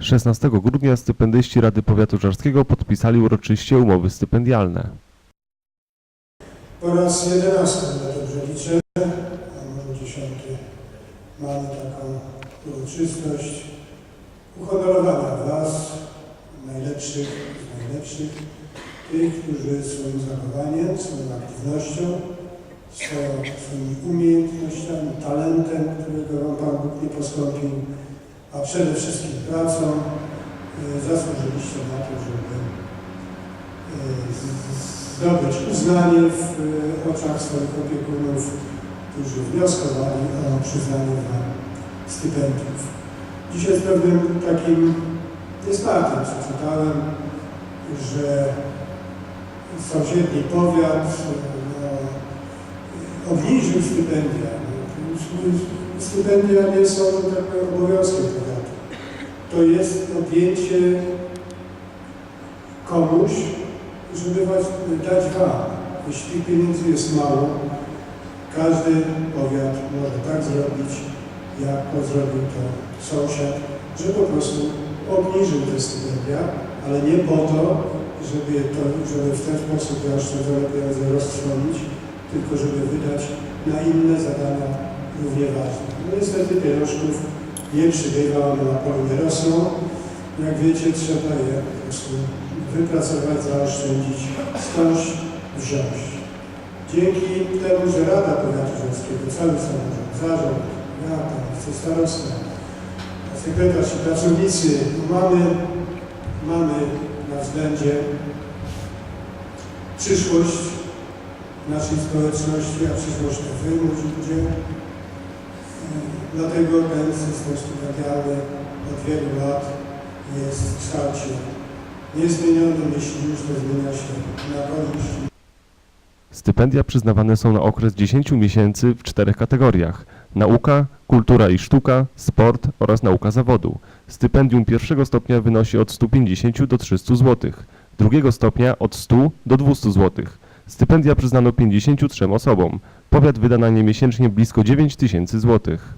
16 grudnia stypendyści Rady Powiatu Żarskiego podpisali uroczyście umowy stypendialne. Po raz jedenasty, ja dobrze liczę, a może dziesiąty, mamy taką uroczystość uhonorowania Was, najlepszych z najlepszych, tych, którzy swoim zachowaniem, swoją aktywnością, swoimi umiejętnościami, talentem, którego Wam Pan Bóg nie postąpił, a przede wszystkim pracą, y, zasłużyliście na to, żeby y, zdobyć uznanie w y, oczach swoich opiekunów, którzy wnioskowali o przyznanie Wam stypendiów. Dzisiaj z pewnym takim niesmakiem przeczytałem, że sąsiedni powiat no, obniżył stypendia. No, Stypendia nie są, tak powiem, obowiązkiem powiatu. To jest objęcie komuś, żeby dać Wam. Jeśli pieniędzy jest mało, każdy powiat może tak zrobić, jak to zrobił to sąsiad, że po prostu obniżył te stypendia, ale nie po to, żeby, to, żeby w ten sposób te oszczędzone pieniądze roztrwonić, tylko żeby wydać na inne zadania równie ważne. No niestety pieniążków nie przybywa, one na polu nie rosną. Jak wiecie, trzeba je po prostu wypracować, zaoszczędzić, skądś wziąć. Dzięki temu, że Rada Powiatu Rzymskiego, cały samorząd, zarząd, ja, pan starosta, sekretarz i pracownicy, mamy, mamy na względzie przyszłość naszej społeczności, a przyszłość to wy, ludzie. Dlatego ten system stypendialny od wielu lat jest w kształcie niezmienionym, jeśli już to zmienia się na korzyść. Stypendia przyznawane są na okres 10 miesięcy w czterech kategoriach: nauka, kultura i sztuka, sport oraz nauka zawodu. Stypendium pierwszego stopnia wynosi od 150 do 300 zł, drugiego stopnia od 100 do 200 zł. Stypendia przyznano 53 osobom. Powiat wyda na nie miesięcznie blisko 9 tysięcy złotych.